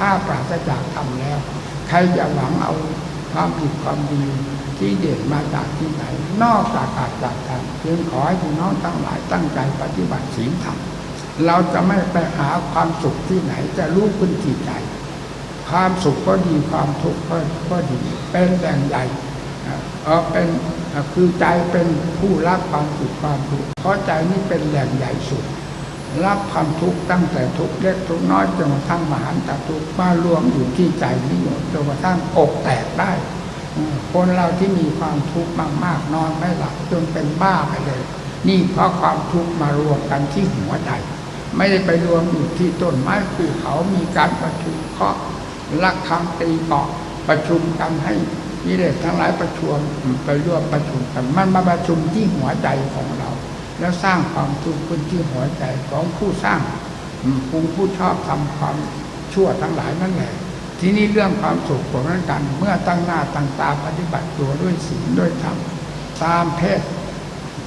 ถ้าปราศจากธรรมแล้ว ใครจะหวังเอาความผิดความดีที่เด่นมาจากที่ไหน นอกจากอาจจากธรรมจึงขอให้พี่น้องทั้งหลายตั้งใจปฏิบัติศีลธรรมเราจะไม่ไปหาความสุขที่ไหนจะรู้พื้นที่ใจความสุขก็ดีความทุกข์ก็ดี เป็นแบ่งใหญ่เออเป็นคือใจเป็นผู้รับความสุขความทุกข์เพราะใจนี่เป็นแหล่งใหญ่สุด รับความทุกข์ตั้งแต่ทุกข์เล็กทุกข์น้อยจนกระทั่งมหันตทุกข์มารวมอยู่ที่ใจนี่หมดจนกระทั่งอกแตกได้คนเราที่มีความทุกข์มากๆนอนไม่หลับจนเป็นบ้าไปเลย นี่เพราะความทุกข์มารวมกันที่หัวใจไม่ได้ไปรวมอยู่ที่ต้นไม้ภูเขามีการประชุมเคาะลักคำตีเกาะประชุมกันให้วิเลศทั้งหลายประชุมไปร่วมประชุมกันมันมาประชุมที่หัวใจของเรา แล้วสร้างความทุกข์ขึ้นที่หัวใจของผู้สร้างผู้ผู้ชอบทำความชั่วทั้งหลายนั่นแหละ ทีนี้เรื่องความสุขของนั้นกัน เมื่อตั้งหน้าตั้งตาปฏิบัติตัวด้วยศีลด้วยธรรมตามเพศ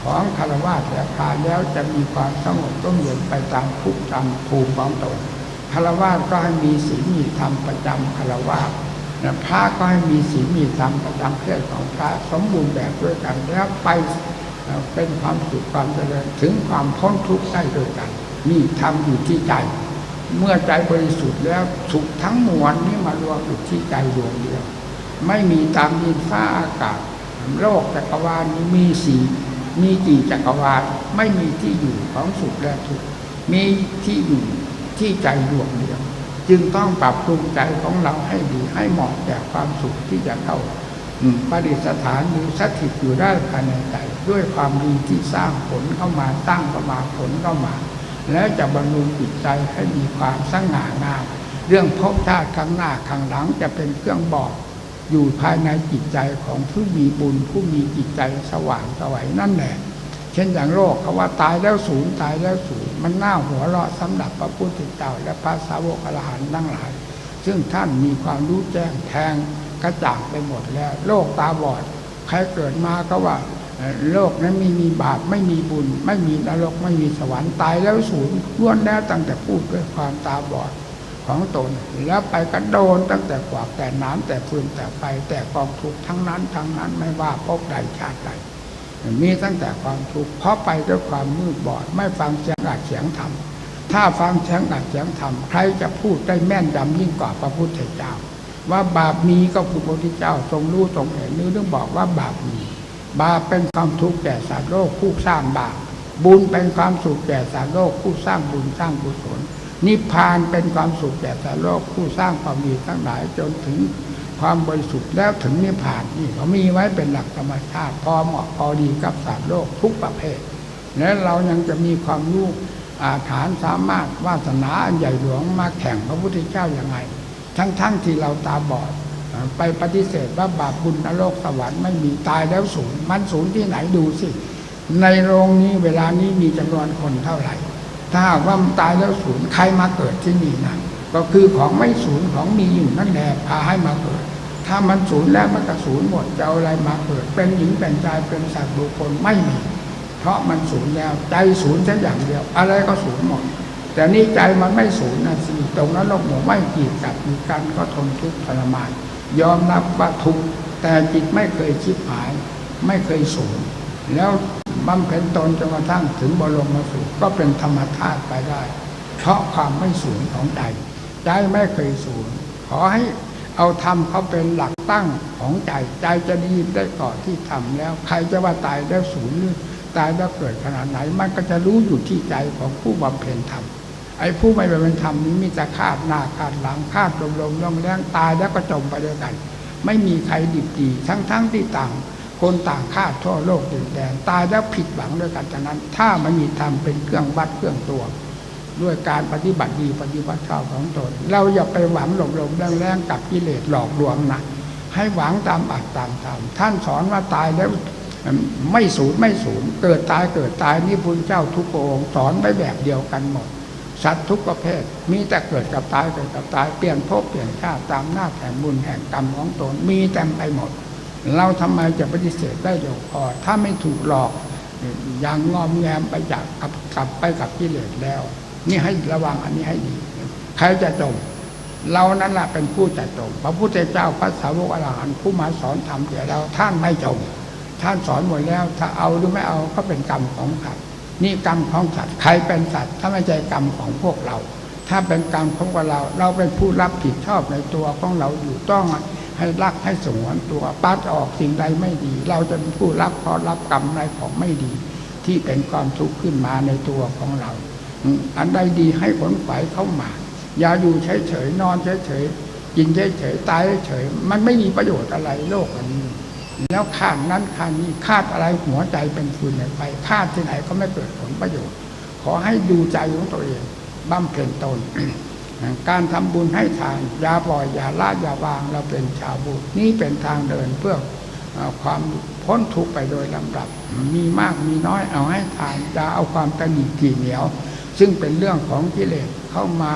ของคารวะแต่พาแล้วจะมีความสงบร่มเย็นไปตามทุกตามภูมิของตนคารวะก็ให้มีศีลมีธรรมประจำคารวะพระก็ให้มีศีลมีธรรมประจำเพศของพระสมบูรณ์แบบด้วยกันแล้วไป เป็นความสุขความเจริญถึงความพ้นทุกข์ได้ด้วยกันนี่ทำอยู่ที่ใจ เมื่อใจบริสุทธิ์แล้วสุขทั้งมวลนี้มารวมอยู่ที่ใจดวงเดียว ไม่มีตามดินฟ้าอากาศ โลกจักรวาลนี้มีสีมีกี่จักรวาลไม่มีที่อยู่ของสุขและทุกข์มีที่อยู่ที่ใจดวงเดียว จึงต้องปรับปรุงใจของเราให้ดีให้เหมาะแก่ความสุขที่จะเข้าประดิษฐานหรือสถิตอยู่ได้ภายในใจ ด้วยความดีที่สร้างผลเข้ามาตั้งเข้ามาผลเข้ามา แล้วจะบรรลุจิตใจให้มีความสง่างามเรื่องภพชาติข้างหน้าข้างหลังจะเป็นเครื่องบอกอยู่ภายในจิตใจของผู้มีบุญผู้มีจิตใจสว่างสวัยนั่นแหละเช่นอย่างโลกเขาว่าตายแล้วสูญตายแล้วสูญมันน่าหัวเราะสำหรับพระพุทธเจ้าและพระสาวกอรหันต์ทั้งหลาย ซึ่งท่านมีความรู้แจ้งแทงกระจ่างไปหมดแล้ว โลกตาบอดใครเกิดมาก็ว่า โลกนั้นไม่มีบาปไม่มีบุญ ไม่มีนรกไม่มีสวรรค์ตายแล้วสูญล้วนแล้วตั้งแต่พูดด้วยความตาบอดของตน แล้วไปกระโดนตั้งแต่กว่าแต่น้ำแต่ฟืนแต่ไฟแต่กองทุกข์ทั้งนั้นทั้งนั้นไม่ว่าพบใดชาติใดมีตั้งแต่ความทุกข์เพราะไปด้วยความมืดบอด ไม่ฟังเสียงอัดเสียงธรรมถ้าฟังเสียงอัดเสียงธรรมใครจะพูดได้แม่นยำยิ่งกว่าพระพุทธเจ้า ว่าบาปมีก็คือพระพุทธเจ้าทรงรู้ทรงเห็นนึกเรื่องบอกว่าบาปมี บาปเป็นความทุกข์แก่สัตว์โลกผู้สร้างบาปบุญเป็นความสุขแก่สัตว์โลกผู้สร้างบุญสร้างกุศลนิพพานเป็นความสุขแก่สัตว์โลกผู้สร้างความดีทั้งหลายจนถึงความบริสุทธิ์แล้วถึงนิพพานนี่เขามีไว้เป็นหลักธรรมชาติพอเหมาะพอดีกับสัตว์โลกทุกประเภท และเรายังจะมีความรู้อาถานสามารถวาสนาอันใหญ่หลวงมาแข่งพระพุทธเจ้าอย่างไง ทั้งๆทที่เราตาบอด ไปปฏิเสธว่าบาปบุญนรกสวรรค์ไม่มีตายแล้วศูนย์มันศูนย์ที่ไหนดูสิ ในโรงนี้เวลานี้มีจำนวนคนเท่าไหร่ ถ้าว่ามันตายแล้วศูนย์ใครมาเกิดที่นี่นะก็คือของไม่ศูนย์ของมีอยู่นั่นแหละพาให้มาเกิด ถ้ามันศูนย์แล้วมันก็ศูนย์หมดจะเอาอะไรมาเกิด เป็นหญิงเป็นชายเป็นสัตว์บุคคลไม่มี เพราะมันศูนย์แล้วใจศูนย์แค่อย่างเดียว อะไรก็ศูนย์หมดแต่นี่ใจมันไม่ศูนย์นะสิตรงนั้นโลกหมู่ไม่กีดกับมีกันก็ทนทุกข์ทรมาน ยอมรับว่าทุกข์แต่จิตไม่เคยคิดหาย ไม่เคยสูญแล้วบำเพ็ญตนจนกระทั่งถึงบรมสุขก็เป็นธรรมธาตุไปได้ เพราะความไม่สูญของใจใจไม่เคยสูญขอให้เอาธรรมเขาเป็นหลักตั้งของใจใจจะดีได้ก่อนที่ทำแล้ว ใครจะว่าตายแล้วสูญหรือตายแล้วเกิดขนาดไหน มันก็จะรู้อยู่ที่ใจของผู้บำเพ็ญธรรม ไอ้ผู้ไม่เป็นธรรมนี้มีแต่คาดหน้าคาดหลังคาดลมลมล่องแรงตายแล้วก็จมไปด้วยกัน ไม่มีใครดิบดีทั้งทั้งที่ต่าง คนต่างคาดทั่วโลกดินแดนตายแล้วผิดหวังด้วยกันฉะนั้น ถ้ามันมีธรรมเป็นเครื่องวัดเครื่องตัวด้วยการปฏิบัติดีปฏิบัติชอบของตน เราอย่าไปหวังหลบลมแรงแรงกับกิเลสหลอกลวงนะให้หวังตามอัตตามธรรมท่านสอนว่าตายแล้วไม่สูญไม่สูญเกิดตายเกิดตายนี่พุทธเจ้าทุกองสอนไปแบบเดียวกันหมด สัตว์ทุกประเภท มีแต่เกิดกับตายเกิดกับตายเปลี่ยนภพเปลี่ยนชาติตามหน้าแห่งบุญแห่งกรรมของตนมีเต็มไปหมด เราทำไมจะปฏิเสธได้เดียวพอถ้าไม่ถูกหลอกอย่างงอมแงมไปจากกลับไปกับกิเลสแล้ว นี่ให้ระวังอันนี้ให้ดีใครจะจมเรานั้นแหละเป็นผู้จัดจงพระพุทธเจ้าพระสาวกอรหันต์ผู้มาสอนธรรมแก่เราท่านไม่จงท่านสอนหมดแล้ว ถ้าเอาหรือไม่เอาก็เป็นกรรมของสัตว์ นี่กรรมของสัตว์ใครเป็นสัตว์ถ้าไม่ใช่กรรมของพวกเรา ถ้าเป็นกรรมของเรา เราเป็นผู้รับผิดชอบในตัวของเราอยู่ต้องให้รักให้สงวนตัวปัดออกสิ่งใดไม่ดี เราจะเป็นผู้รับเพราะรับกรรมในของไม่ดี ที่เป็นความทุกข์ขึ้นมาในตัวของเรา อันใดดีให้ผลไฟเข้ามา อย่าอยู่เฉยๆนอนเฉยๆกินเฉยๆตายเฉยๆมันไม่มีประโยชน์อะไรโลกอันนี้ แล้วข้างนั้นข้างนี้คาดอะไรหัวใจเป็นฟืนไปคาดที่ไหนก็ไม่เกิดผลประโยชน์ ขอให้ดูใจของตัวเองบำเพ็ญตนการทำบุญให้ทานอย่าปล่อยอย่าละอย่าวางเราเป็นชาวบุญนี่เป็นทางเดินเพื่อความพ้นทุกข์ไปโดยลำดับ มีมากมีน้อยเอาให้ทานอย่าเอาความตนีทีเหนียว ซึ่งเป็นเรื่องของกิเลสเข้ามา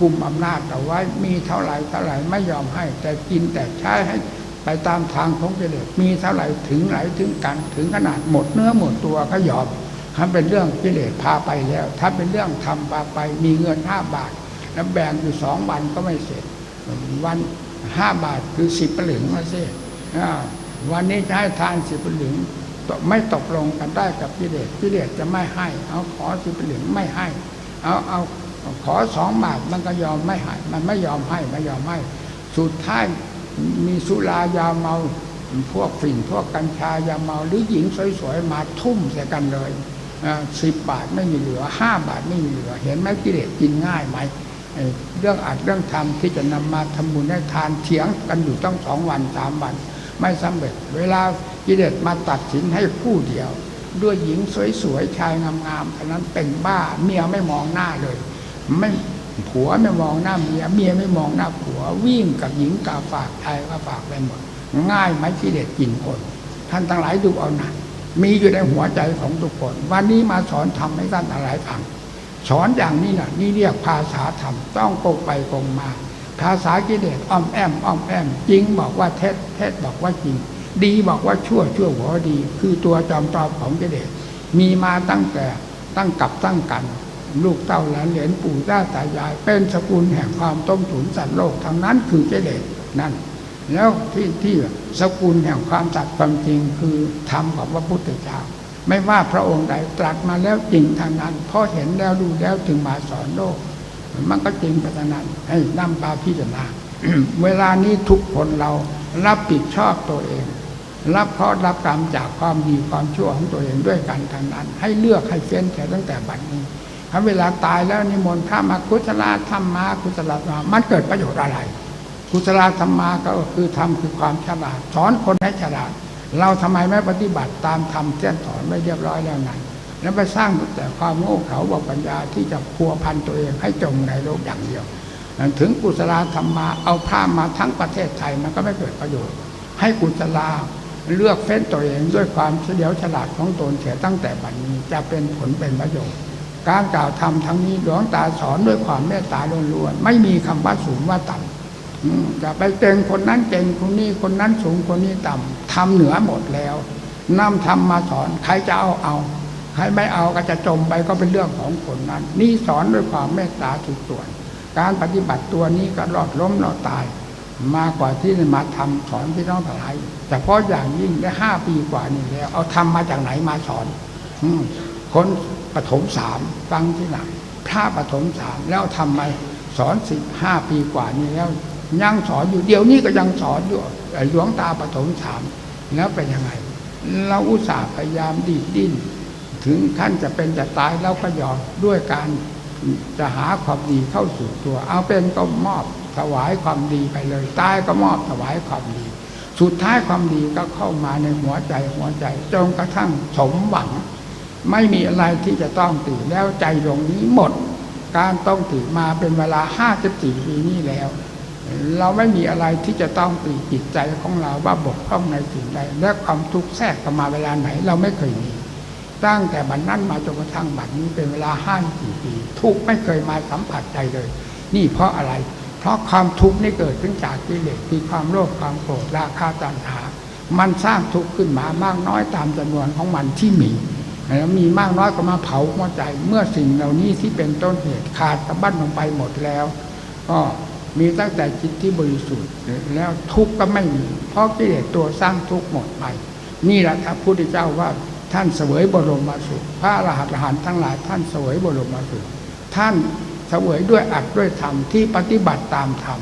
กุมอำนาจเอาไว้มีเท่าไหร่เท่าไหร่ไม่ยอมให้ แต่กินแต่ใช้ให้ ไปตามทางของกิเลสมีเท่าไหร่ถึงไหนถึงกันถึงขนาดหมดเนื้อหมดตัวก็ยอมถ้าเป็นเรื่องกิเลสพาไปแล้ว ถ้าเป็นเรื่องทำพาไป มีเงินห้าบาท แล้วแบ่งอยู่สองวันก็ไม่เสร็จ วันห้าบาทคือสิบปลึงมาสิอ่าวันนี้จะให้ทานสิบปลึงไม่ตกลงกันได้กับกิเลสกิเลสจะไม่ให้ เอาขอสิบปลึงไม่ให้ เอาเอาขอสองบาทมันก็ยอมไม่ให้ มันไม่ยอมให้ไม่ยอมให้ สุดท้าย มีสุรายาเมา พวกฝิ่นพวกกัญชายาเมาหรือหญิงสวยๆมาทุ่มใส่กันเลยสิบบาทไม่มีเหลือห้าบาทไม่มีเหลือ เห็นไหมกิเลสกินง่ายไหมเรื่องอัดเรื่องทำที่จะนำมาทำบุญให้ทานเถียงกันอยู่ตั้งสองวันสามวัน ไม่สำเร็จ เวลากิเลสมาตัดสินให้ผู้เดียว ด้วยหญิงสวยๆชายงามๆเท่านั้นเป็นบ้าเมียไม่มองหน้าเลย ไม่ ผัวไม่มองหน้าเมีย เมียไม่มองหน้าผัว วิ่งกับหญิงกาฝากชายก็ฝากไปหมด ง่ายไหมกิเลสกินคน ท่านทั้งหลายดูเอาหนักมีอยู่ในหัวใจของทุกคน วันนี้มาสอนทำให้ท่านทั้งหลายฟังสอนอย่างนี้นะนี่เรียกภาษาธรรมต้องโกงไปโกงมา ภาษากิเลสอ้อมแอมอ้อมแอมจริงบอกว่าเท็จเท็จบอกว่าจริง ดีบอกว่าชั่วชั่วหัวดี คือตัวจอมปลอมของกิเลสมีมาตั้งแต่ตั้งกับตั้งกัน ลูกเต้าหลานเหลนปู่ย่าตายาย เป็นสกุลแห่งความต้มถุนสัตว์โลกทั้งนั้นคือกิเลสนั่น แล้วที่ที่สกุลแห่งความตัดความจริงคือธรรมของพระพุทธเจ้าไม่ว่าพระองค์ใดตรัสมาแล้วจริงทางนั้นเพราะเห็นแล้วดูแล้วจึงมาสอนโลก มันก็จริงไปทางนั้นให้นำปาพิจารณาเวลานี้ทุกคนเรารับผิดชอบตัวเอง รับเพราะรับกรรมจากความดีความชั่วของตัวเองด้วยกันทางนั้น ให้เลือกให้เฟ้นแต่ตั้งแต่บัดนี้ ถ้าเวลาตายแล้วนิมนต์พระมากุศลธรรมมากุศลธรรมมันเกิดประโยชน์อะไร กุศลธรรมมาก็คือธรรมคือความฉลาดสอนคนให้ฉลาด เราทำไมไม่ปฏิบัติตามธรรมเส้นสอนไม่เรียบร้อยแล้วนั้นแล้วไปสร้างแต่ความโง่เขลาบอกปัญญาที่จะพัวพันตัวเองให้จมในโลกอย่างเดียวถึงกุศลธรรมมาเอาพระมาทั้งประเทศไทยมันก็ไม่เกิดประโยชน์ ให้กุศลาเลือกเฟ้นตัวเองด้วยความเฉลียวฉลาดของตนเสียตั้งแต่บัดนี้จะเป็นผลเป็นประโยชน์ การกล่าวธรรมทั้งนี้หลวงตาสอนด้วยความเมตตาล้วนๆไม่มีคำว่าสูงว่าต่ำอืจะไปเก่งคนนั้นเก่งคนนี้คนนั้นสูงคนนี้ต่ำทำเหนือหมดแล้วนำธรรมมาสอนใครจะเอาเอาใครไม่เอาก็จะจมไปก็เป็นเรื่องของคนนั้น นี่สอนด้วยความเมตตาทุกส่วน การปฏิบัติตัวนี้ก็รอดล้มรอดตาย มากกว่าที่มาทำสอนพี่น้องทั้งหลายแต่เพราะอย่างยิ่งได้ห้าปีกว่านี้แล้ว เอาทำมาจากไหนมาสอนอืคน ปฐมสามฟังที่หนพระปฐมสามแล้วทำมาสอนสิบห้าปีกว่านี้แล้วยังสอนอยู่เดี๋ยวนี้ก็ยังสอนอยู่ไอ้หลวงตาปฐมสามแล้วเป็นยังไง เราอุตส่าห์พยายามดีดดิ้นถึงขั้นจะเป็นจะตายเราก็ยอมด้วยการจะหาความดีเข้าสู่ตัว เอาเป็นก็มอบถวายความดีไปเลย ตายก็มอบถวายความดี สุดท้ายความดีก็เข้ามาในหัวใจหัวใจจนกระทั่งสมหวัง ไม่มีอะไรที่จะต้องตื่นแล้วใจดวงนี้หมด การต้องตื่นมาเป็นเวลาห้าสิบสี่ปีนี้แล้ว เราไม่มีอะไรที่จะต้องตีจิตใจของเราว่าบกพร่องในสิ่งใดและความทุกข์แทรกเข้ามาเวลาไหน เราไม่เคยมีตั้งแต่บัดนนั้นมาจนกระทั่งบัดนี้เป็นเวลาห้าสี่ปี ทุกไม่เคยมาสัมผัสใจเลย นี่เพราะอะไร เพราะความทุกข์นี่เกิดขึ้นจากกิเลสคือความโลภความโกรธราคะตัณหา มันสร้างทุกข์ขึ้นมามากน้อยตามจำนวนของมันที่มี แล้วมีมากน้อยก็มาเผาหัวใจ เมื่อสิ่งเหล่านี้ที่เป็นต้นเหตุขาดสะบั้นลงไปหมดแล้ว ก็มีตั้งแต่จิตที่บริสุทธิ์แล้วทุกข์ก็ไม่มีเพราะกิเลสตัวสร้างทุกข์หมดไปนี่แหละครับพุทธเจ้าว่าท่านเสวยบรมมาสุขพระอรหันต์หันทั้งหลายท่านเสวยบรมมาสุขท่านเสวยด้วยอัดด้วยธรรมที่ปฏิบัติตามธรรม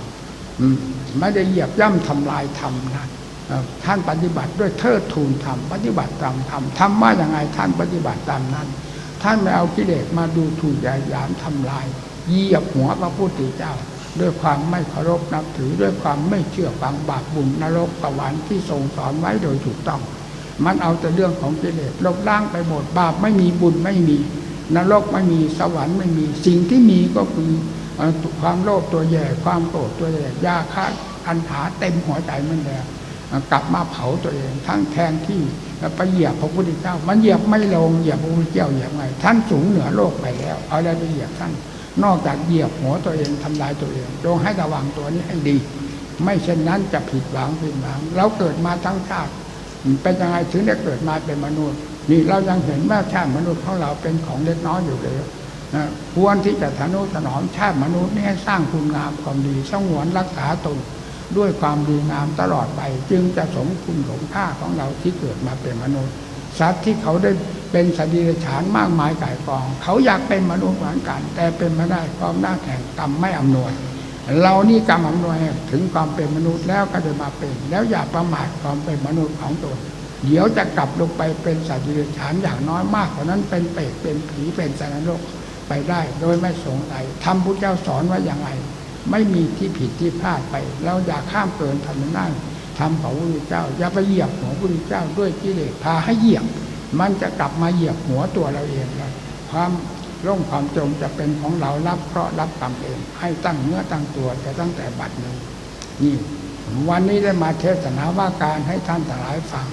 ไม่ได้เหยียบย่ำทำลายธรรมนะเอ่อ ท่านปฏิบัติด้วยเทิดทูนธรรมปฏิบัติตามธรรมทำว่าอย่างไงท่านปฏิบัติตามนั้น ท่านไม่เอากิเลสมาดูถูกยายามทำลายเหยียบหัวพระพุทธเจ้า ด้วยความไม่เคารพนับถือด้วยความไม่เชื่อฟังบาปบุญนรกสวรรค์ที่ทรงสอนไว้โดยถูกต้อง มันเอาแต่เรื่องของกิเลสลบล้างไปหมดบาปไม่มีบุญไม่มี นรกไม่มีสวรรค์ไม่มีสิ่งที่มีก็คือความโลภตัวแย่ความโกรธตัวแย่ยาฆ่าอันหาเต็มหัวใจมันแล้ว กลับมาเผาตัวเอง ทั้งแทนที่ไปเหยียบพระพุทธเจ้า มันเหยียบไม่ลงเหยียบพระพุทธเจ้าเหยียบไงท่านสูงเหนือโลกไปแล้ว เอาอะไรไปเหยียบท่านนอกจากเหยียบหัวตัวเองทำลายตัวเองจงให้ระวังตัวนี้ให้ดี ไม่เช่นนั้นจะผิดหวังผิดหวังเราเกิดมาทั้งชาติเป็นยังไงถึงได้เกิดมาเป็นมนุษย์ นี่เรายังเห็นว่าชาติมนุษย์ของเราเป็นของเล็กน้อยอยู่เลยนะควรที่จะทนุถนอมชาติมนุษย์นี่ให้สร้างคุณงามความดีสงวนรักษาตน ด้วยความดีงามตลอดไป จึงจะสมคุณสมค่าของเราที่เกิดมาเป็นมนุษย์สัตว์ที่เขาได้เป็นสติรกชันมากมายก่ายกอง เขาอยากเป็นมนุษย์เหมือนกัน แต่เป็นไม่ได้ความหน้าแข่งกรรมไม่อำนวย เรานี่กรรมอำนวยถึงความเป็นมนุษย์แล้วก็จะมาเป็น แล้วอย่าประมาทความเป็นมนุษย์ของตนเดี๋ยวจะกลับลงไปเป็นสัตว์ดิเรกชันอย่างน้อยมากกว่านั้นเป็นเปรตเป็นผีเป็นสัตว์นรกไปได้ โดยไม่สงสัยทำพุทธเจ้าสอนว่าอย่างไร ไม่มีที่ผิดที่พลาดไป เราอย่าข้ามเกินทำนั่นทำของพระพุทธเจ้า อย่าไปเหยียบหัวพระพุทธเจ้าด้วยกิเลสพาให้เหยียบ มันจะกลับมาเหยียบหัวตัวเราเองนะความร่มความจมจะเป็นของเรารับเพราะรับกรรมเอง ให้ตั้งเนื้อตั้งตัวแต่ตั้งแต่บัดนี้นี่วันนี้ได้มาเทศนาว่าการให้ท่านทั้งหลายฟัง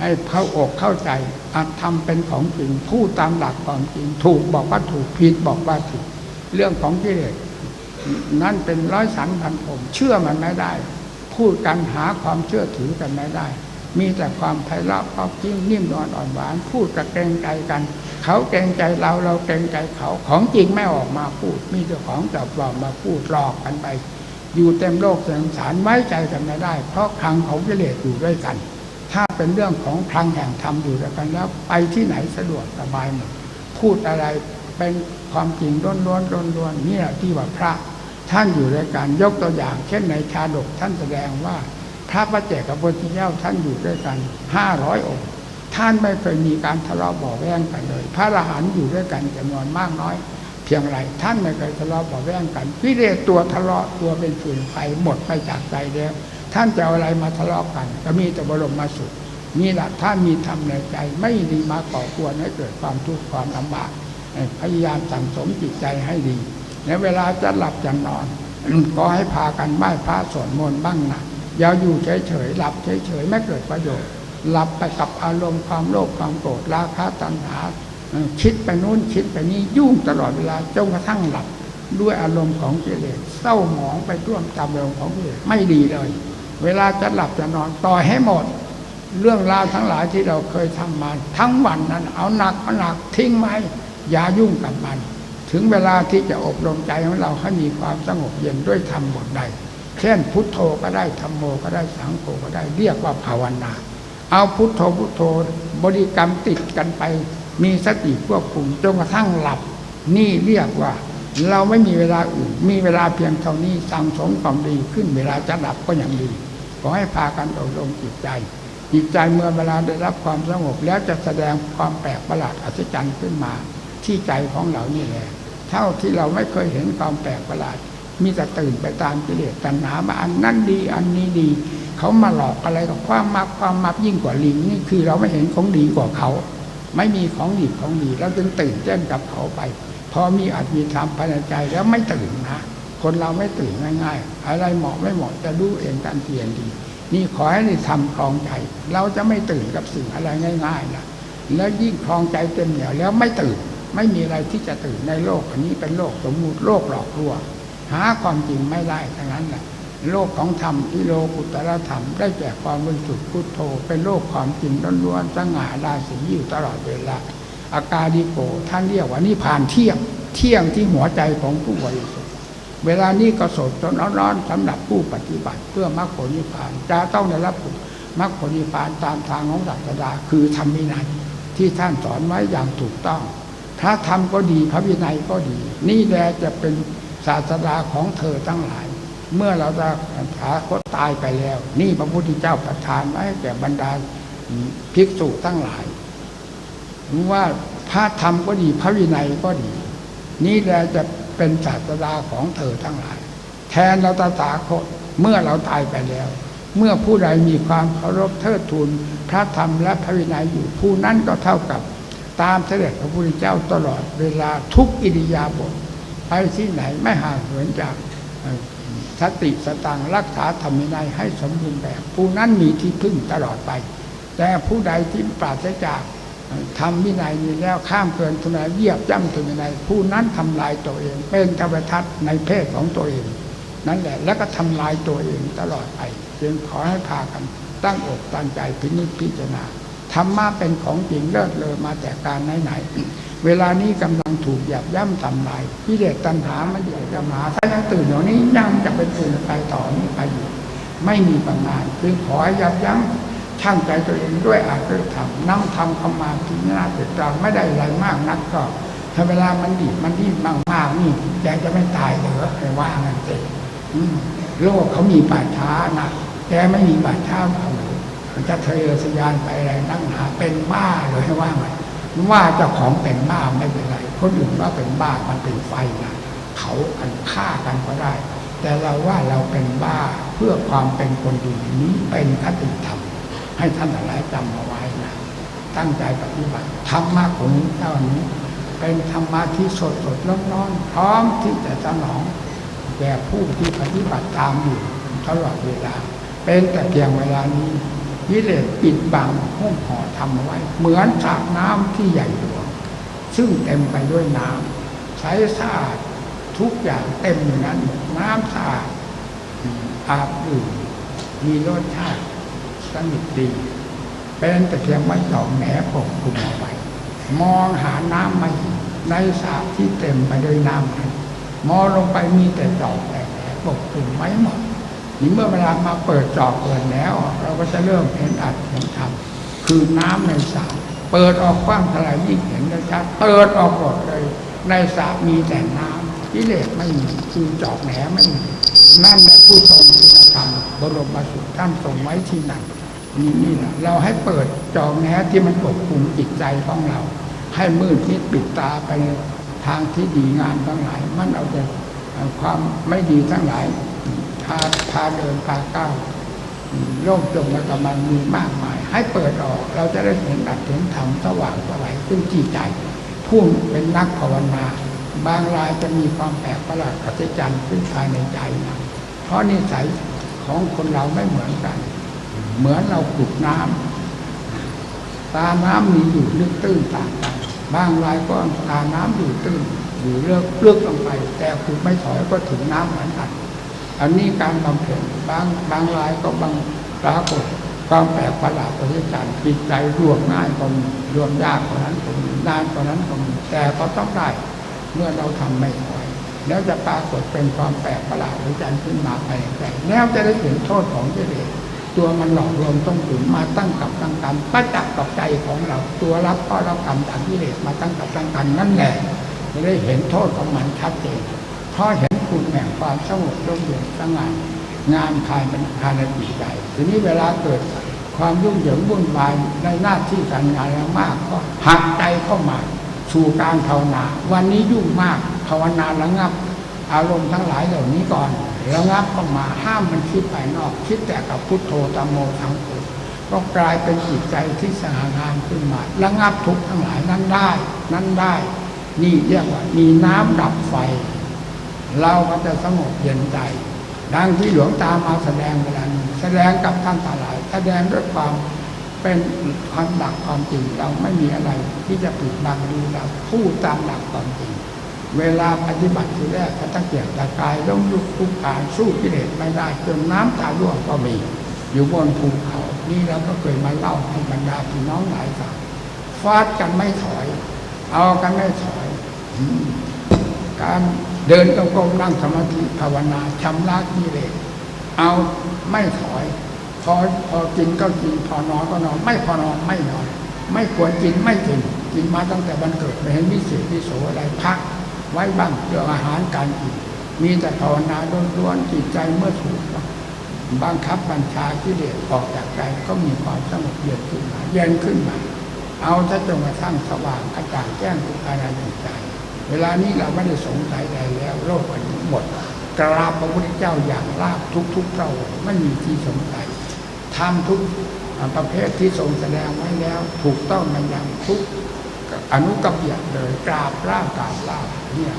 ให้เข้าอกเข้าใจอัตธรรมเป็นของจริงพูดตามหลักความจริง ถูกบอกว่าถูกผิดบอกว่าผิดเรื่องของกิเลส นั่นเป็นร้อยสันพันผม เชื่อมันไม่ได้ พูดกันหาความเชื่อถือกันไม่ได้ มีแต่ความไพเราะเพราะจริงนิ่มนวลอ่อนหวาน พูดกับเกรงใจกัน เขาเกรงใจเราเราเกรงใจเขาของจริงไม่ออกมาพูด มีแต่ของจับปลอมมาพูดหลอกกันไป อยู่เต็มโลกสงสารไว้ใจกันไม่ได้ เพราะคลังของกิเลสอยู่ด้วยกัน ถ้าเป็นเรื่องของพลังแห่งธรรมอยู่ด้วยกันแล้ว ไปที่ไหนสะดวกสบายหมดพูดอะไรเป็นความจริงล้วนล้วนล้วนล้วนนี่แหละที่ว่าพระ ท่านอยู่ด้วยกันยกตัวอย่าง เช่นในชาดกท่านแสดงว่า พระประเจกกับพุทธเจ้าท่านอยู่ด้วยกันห้าร้อยองค์ท่านไม่เคยมีการทะเลาะเบาแว้งกันเลย พระอรหันต์อยู่ด้วยกันจำนวนมากน้อย เพียงไรท่านไม่เคยทะเลาะเบาแว้งกันกิเลสตัวทะเลาะตัวเป็นฝุ่นไฟหมดไปจากใจแล้วท่านจะเอาอะไรมาทะเลาะกัน ก็มีแต่บรมมาสุขนี่แหละท่านมีธรรมในใจ ไม่ดีมาก่อกวนให้เกิดความทุกข์ความลำบากพยายามสั่งสมจิตใจให้ดี และเวลาจะหลับจะนอนก็ให้พากันไหว้พระสวดมนต์บ้างนะอย่าอยู่เฉยๆหลับเฉยๆไม่เกิดประโยชน์ หลับไปกับอารมณ์ความโลภความโกรธราคะตัณหา คิดไปนู้นคิดไปนี้ยุ่งตลอดเวลาจนกระทั่งหลับด้วยอารมณ์ของกิเลสเศร้าหมองไปร่วมตามอารมณ์ของกิเลสไม่ดีเลย เวลาจะหลับจะนอนต่อให้หมด เรื่องราวทั้งหลายที่เราเคยทำมา ทั้งวันนั้น เอาหนักเอาหนักทิ้งไหมอย่ายุ่งกับมัน ถึงเวลาที่จะอบรมใจของเราให้มีความสงบเย็นด้วยธรรมบทใด เช่นพุทโธก็ได้ธรรมโมก็ได้สังโฆก็ได้เรียกว่าภาวนา เอาพุทโธพุทโธบริกรรมติดกันไป มีสติควบคุมจนกระทั่งหลับ นี่เรียกว่า เราไม่มีเวลาอื่น มีเวลาเพียงเท่านี้สั่งสมความดีขึ้นเวลาจะหลับก็ยังดีขอให้พากันอบรมจิตใจจิตใจเมื่อเวลาได้รับความสงบแล้วจะแสดงความแปลกประหลาดอัศจรรย์ขึ้นมา ที่ใจของเรานี่แหละ เท่าที่เราไม่เคยเห็นความแปลกประหลาด มีแต่ตื่นไปตามกิเลสตัณหามาอันนั้นดีอันนี้ดี เขามาหลอกอะไรกับความมักความมักยิ่งกว่าลิงนี่คือเราไม่เห็นของดีกว่าเขา ไม่มีของดีของดีเราจึงตื่นเต้นกับเขาไปพอมีอัตมีธรรมภายในใจแล้วไม่ตื่นนะคนเราไม่ตื่นง่ายๆ อะไรเหมาะไม่เหมาะจะรู้เองกันเพียงดี นี่ขอให้ได้ทำคลองใจ เราจะไม่ตื่นกับสิ่งอะไรง่ายๆนะแล้วยิ่งคลองใจเต็มเหนียวแล้วไม่ตื่น ไม่มีอะไรที่จะตื่นในโลกอันนี้เป็นโลกสมมุติโลกหลอกลวงหาความจริงไม่ได้ทั้งนั้นแหละโลกของธรรมที่โลกุตรธรรมได้แก่ความบริสุทธิ์พุทโธ เป็นโลกความจริงล้วนๆสง่าราศีอยู่ตลอดเวลาอากาดิโกท่านเรียกว่านิพพานเที่ยง เที่ยงที่หัวใจของผู้บริสุทธิ์เวลานี้ก็สดจนร้อนๆสำหรับผู้ปฏิบัติเพื่อมรรคผลนิพพานจะต้องได้รับมรรคผลนิพพานตามทางของศาสดาคือธรรมินัยที่ท่านสอนไว้อย่างถูกต้อง พระธรรมก็ดีพระวินัยก็ดี นี่แหละจะเป็นศาสดาของเธอทั้งหลาย เมื่อเราจะถาคตตายไปแล้ว นี่พระพุทธเจ้าประทานไว้แก่บรรดาภิกษุทั้งหลายว่าพระธรรมก็ดีพระวินัยก็ดี นี่แหละจะเป็นศาสดาของเธอทั้งหลาย แทนเราตถาคตเมื่อเราตายไปแล้ว เมื่อผู้ใดมีความเคารพเทิดทูนพระธรรมและพระวินัยอยู่ผู้นั้นก็เท่ากับ ตามเสด็จพระพุทธเจ้าตลอดเวลาทุกอิริยาบถไปที่ไหนไม่ห่างเหินจากสติสตังรักษาธรรมวินัยให้สมบูรณ์แบบ ผู้นั้นมีที่พึ่งตลอดไป แต่ผู้ใดที่ปราศจากทำวินัยนี้แล้วข้ามเกินทุนายเยียบย่ำถึงวินัยผู้นั้นทำลายตัวเอง เป็นทวทัศน์ในเพศของตัวเอง นั่นแหละแล้วก็ทำลายตัวเองตลอดไป จึงขอให้พากันตั้งอกตั้งใจพินิจพิจารณา ธรรมะเป็นของจริงเลิศเลอมาแต่การไหนๆเวลานี้กำลังถูกหยับย่ำทำลายพิเดชตัณหามันอยากจะมาถ้ายังตื่นอยู่นี้ยังจะเป็นตื่นไปต่อนี้ไปอยู่ไม่มีประมาณจึงขอให้ยับยั้งช่างใจตัวเองด้วยอาจด้วยธรรมนั่งทำเข้ามาพิจารณาติดตามไม่ได้อะไรมากนักก็ถ้าเวลามันดีมันดีมากมากๆนี่แกจะไม่ตายเหรอไอ้ว่างันเสร็จอืมโลกเขามีป่าช้านะแกไม่มีป่าช้าเขา มันจะเทะเยอสยานไปอะไรนั่งหาเป็นบ้าเลยให้ว่าไงว่าเจ้าของเป็นบ้าไม่เป็นไรคนอื่นว่าเป็นบ้ามันเป็นไฟนะเขากันฆ่ากันก็ได้ แต่เราว่าเราเป็นบ้าเพื่อความเป็นคนดีนี้เป็นคติธรรมให้ท่านทั้งหลายจำเอาไว้นะตั้งใจปฏิบัติธรรมะของเจ้านี้ เป็นธรรมะที่สดสดร้อนร้อนๆพร้อมที่จะสนองแก่ผู้ที่ปฏิบัติตามอยู่ตลอดเวลา เป็นแต่เพียงเวลานี้ กิเลสปิดบังห้องห่อทำเอาไว้ เหมือนสระน้ำที่ใหญ่หลวงซึ่งเต็มไปด้วยน้ำใสสะอาดทุกอย่างเต็มอยู่นั้นน้ำสะอาดอาบดื่มมีรสชาติสนิทดีเป็นแต่เพียงไม้ดอกแหนปกคลุมเอาไว้มองหาน้ำไม่ในสระที่เต็มไปด้วยน้ำนั้นมองลงไปมีแต่ดอกแหนปกคลุมไว้หมด นี่เมื่อเวลามาเปิดจอกเปิดแล้ว เราก็จะเริ่มเห็นอัดเห็นทำคือน้ำในสระเปิดออกกว้างเท่าไหร่ยิ่งเห็นได้ชัดเปิดออกหมดเลย ในสระมีแต่น้ำกิเลสไม่มีคือจอกแหนไม่มีนั่นแหละผู้ทรงคุณธรรมบรมสุขท่านทรงไว้ที่นั่นนี่นี่แหละเราให้เปิดจองแหนที่มันปกคลุมจิตใจของเรา ให้มืดมิดปิดตาไปทางที่ดีงามทั้งหลาย มันเอาแต่ความไม่ดีทั้งหลายาพาเดินพาก้าวโลกจงและกำมันมีมากมาย ให้เปิดออก เราจะได้เห็นอัดเห็นธรรมสว่างสวัยขึ้นที่ใจผู้เป็นนักภาวนา บางรายจะมีความแปลกประหลาดอัศจรรย์ขึ้นภายในใจนะเพราะนิสัยของคนเราไม่เหมือนกัน เหมือนเราขุดน้ำตาน้ำมีอยู่ลึกตื้นต่างกันบางรายก็ตาน้ำอยู่ตื้นอยู่เลือกเลือกลงไป แต่ขุดไม่ถอยก็ถึงน้ำเหมือนกัน อันนี้การบำเพ็ญบางบางรายก็บางปรากฏความแปลกประหลาดประเทศจารย์จิตใจรวมง่ายก็มีรวมยากกว่านั้นก็มีนานกว่านั้นก็มีแต่ก็ต้องได้เมื่อเราทำไม่ถอยแล้วจะปรากฏเป็นความแปลกประหลาดหรือจันขึ้นมาภายในใจแล้วจะได้เห็นโทษของกิเลสตัวมันหลอกลวงต้องถึงมาตั้งกับตั้งกันประจักษ์กับใจของเรา ตัวรับก็รับกรรมตามกิเลสมาตั้งกับตั้งกันนั่นแหละจะได้เห็นโทษของมันชัดเจนเพราะเห็น คุณแห่งความสงบร่มเย็นสง่างามภายในภายในจิตใจทีนี้เวลาเกิดความยุ่งเหยิงวุ่นวายในหน้าที่การงานแล้วมากก็หักใจเข้ามาสู่การภาวนา วันนี้ยุ่งมากภาวนาระงับ อารมณ์ทั้งหลายเหล่านี้ก่อนระงับเข้ามาห้ามมันคิดภายนอก คิดแต่กับพุทโธตมโมทั้งโวก็กลายเป็นจิตใจที่สง่างามขึ้นมาระงับทุกข์ทั้งหลายนั้นได้ นั้นได้ นี่เรียกว่ามีน้ำดับไฟ เราก็จะสงบเย็นใจดังที่หลวงตามาแสดงเวลานี้แสดงกับท่านทั้งหลาย แสดงด้วยความเป็นความหลักความจริงเราไม่มีอะไรที่จะปิดบังดูเราพูดตามหลักความจริง เวลาปฏิบัติทีแรกก็ตั้งเกียรตะกายล้มลุกคลุกคลานสู้กิเลสไม่ได้จนน้ำตาร่วงก็มี อยู่บนภูเขานี่เราก็เคยมาเล่าให้บรรดาพี่น้องหลายฟังฟาดกันไม่ถอย เอากันไม่ถอยอการ เดินจงกรมนั่งสมาธิภาวนาชำระกิเลสเอาไม่ถอย พอพอกินก็กิน พอนอนก็นอน ไม่พอนอนไม่นอน ไม่ควรกินไม่กิน กินมาตั้งแต่วันเกิดไม่เห็นวิเศษวิโสอะไรพัก ไว้บ้างเรื่องอาหารการกิน มีแต่ภาวนาล้วนๆจิตใจเมื่อถูกบังคับบัญชากิเลสออกจากใจก็มีความสงบเย็นขึ้นมาเย็นขึ้นมา เอาถ้าจนกระทั่งสว่างกระจ่างแจ้งทุกอะไรในใจ เวลานี้เราไม่ได้สงสัยใดแล้ว โลกันหมดกราบพระพุทธเจ้าอย่างราบทุกๆพระองค์ไม่มีที่สงสัยทำทุกประเภทที่ทรงแสดงไว้แล้ว ถูกต้องในย่างทุกอนุกรรมเบียดเลยกราบรางกราบลาบเนี่ย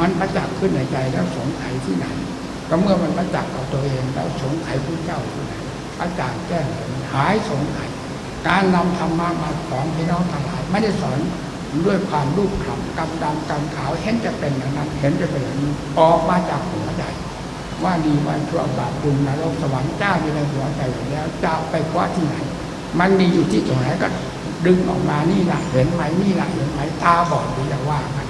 มันประจักษ์ขึ้นในใจแล้วสงสัยที่ไหน ก็เมื่อมันประจักษ์กับตัวเองแล้วสงสัยพระเจ้าที่ไหนอาจารย์แจ้หายสงสัยการนำธรรมะมาสอนพี่น้องทั้งหลายไม่ได้สอน ด้วยความรูปคำกำดำกำขาวเห็นจะเป็นอย่างนั้น เห็นจะเป็นอย่างนี้ออกมาจากหัวใจว่าดีว่าชั่วบาปบุญนรกสวรรค์เจ้าอยู่ในหัวใจอยู่แล้วจะไปคว้าที่ไหน มันมีอยู่ที่ตรงไหนก็ดึงออกมานี่แหละเห็นไหมนี่แหละเห็นไหมตาบอดหรือจะว่ากัน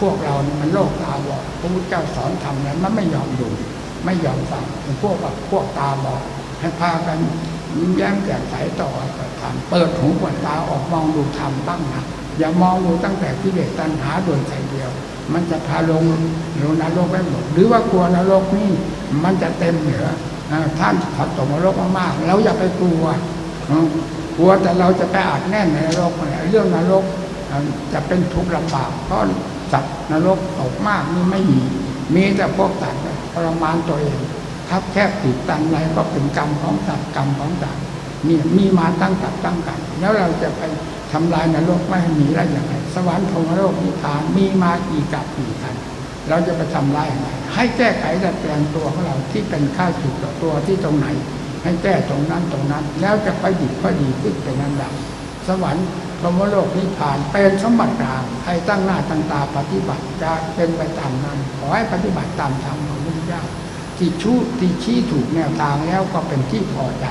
พวกเรานี่มันโลกตาบอดพระพุทธเจ้าสอนทำนั้นมันไม่ยอมดูไม่ยอมฟังเป็นพวกแบบพวกตาบอดให้พากันยิ้มแย้มแจ่มใสต่อธรรมเปิดหูเปิดตาออกมองดูธรรมบ้างนะ อย่ามองดูตั้งแต่กิเลสตัณหาโดยใจเดียว มันจะพาลงลงนรกไปหมดหรือว่ากลัวนรกนี่มันจะเต็มเหนือท่านขับตกนรกมากๆเราอย่าไปกลัวกลัวแต่เราจะไปอัดแน่นในนรกเรื่องนรกจะเป็นทุกข์ลำบากเพราะสัตว์นรกตกมากนี่ไม่มี มีแต่พวกสัตว์ทรมานตัวเองทับแคบติดตันอะไรก็เป็นกรรมของสัตว์กรรมของสัตว์นี่มีมาตั้งกับตั้งกัน แล้วเราจะไป ทำลายนรกไม่ให้มีได้อย่างไรสวรรค์พรมโลกนิพพานมีมากี่กับกี่กัน เราจะไปทำลายอย่างไรให้แก้ไขดัดแปลงตัวของเราที่เป็นค่าสุดกับตัวที่ตรงไหน ให้แก้ตรงนั้นตรงนั้น แล้วจะไปดีก็ดีขึ้นเป็นลำดับสวรรค์พรมโลกนิพพานเป็นสมบัติกลางให้ตั้งหน้าตั้งตาปฏิบัติจะเป็นไปตามนั้น ขอให้ปฏิบัติตามธรรมของพระพุทธเจ้าที่ชู้ที่ชี้ถูกแนวทางแล้วก็เป็นที่พอใจ